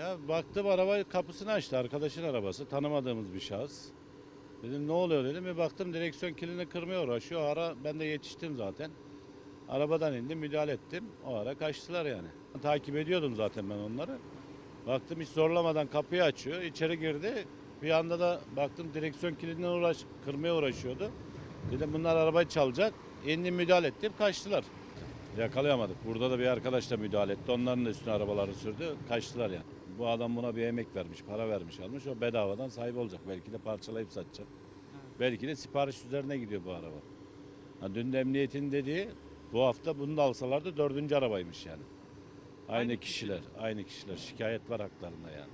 Ya baktım araba kapısını açtı. Arkadaşın arabası. Tanımadığımız bir şahıs. Dedim ne oluyor dedim. Bir baktım direksiyon kilidini kırmaya uğraşıyor. O ara ben de yetiştim zaten. Arabadan indim müdahale ettim. O ara kaçtılar yani. Takip ediyordum zaten ben onları. Baktım hiç zorlamadan kapıyı açıyor. İçeri girdi. Bir anda da baktım direksiyon kilidine uğraş, kırmaya uğraşıyordu. Dedim bunlar arabayı çalacak. İndim müdahale ettim kaçtılar. Yakalayamadık. Burada da bir arkadaş da müdahale etti. Onların da üstüne arabaları sürdü. Kaçtılar yani. Bu adam buna bir emek vermiş, para vermiş almış. O bedavadan sahibi olacak. Belki de parçalayıp satacak. Belki de sipariş üzerine gidiyor bu araba. Ha, dün de emniyetin dediği bu hafta bunu da alsalardı dördüncü arabaymış yani. Aynı, Aynı kişiler, aynı kişiler. Şikayet var haklarında yani.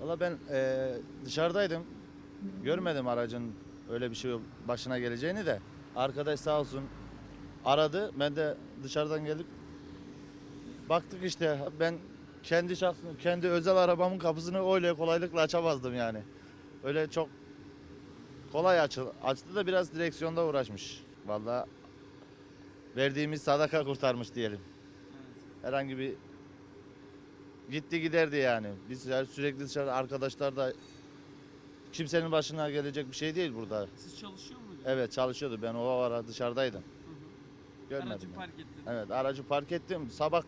Valla ben eee, dışarıdaydım. Görmedim aracın öyle bir şey başına geleceğini de. Arkadaş sağ olsun aradı. Ben de dışarıdan gelip baktık işte ben kendi şahsım, kendi özel arabamın kapısını öyle kolaylıkla açamazdım yani. Öyle çok kolay açı, açtı da biraz direksiyonda uğraşmış. Valla verdiğimiz sadaka kurtarmış diyelim. Herhangi bir gitti giderdi yani. Biz yani sürekli dışarı arkadaşlar da kimsenin başına gelecek bir şey değil burada. Siz çalışıyor muydunuz? Evet çalışıyordu. Ben o ara dışarıdaydım. Görmedim. Aracı yani. park ettiniz. Evet aracı park ettim. Sabah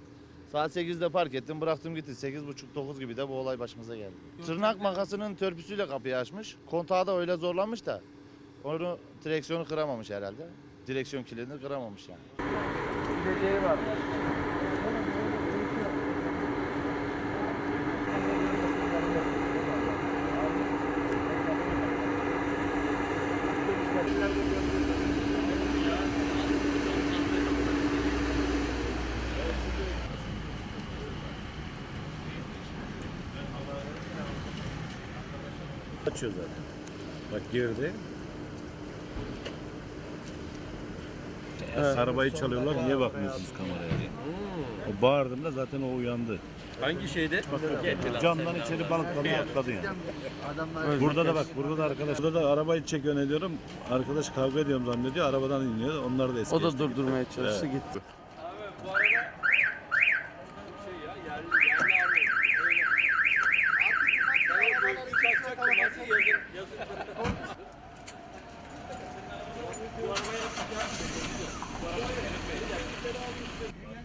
saat 8'de park ettim. Bıraktım gitti. 8.30-9 gibi de bu olay başımıza geldi. Tırnak makasının törpüsüyle kapıyı açmış. Kontağı da öyle zorlamış da onu direksiyonu kıramamış herhalde. Direksiyon kilidini kıramamış yani. Açıyor zaten. Bak girdi. Ya, arabayı çalıyorlar niye bakmıyorsunuz kameraya diye. O bağırdığımda zaten o uyandı. Hangi şeyde? Camdan içeri balıklamaya atladı yani. Burada da bak burada da arkadaş burada da arabayı çekiyor ne diyorum. Arkadaş kavga ediyorum zannediyor. Arabadan iniyor. Onlar da eski. O da durdurmaya çalıştı Evet. gitti. Bu arabaya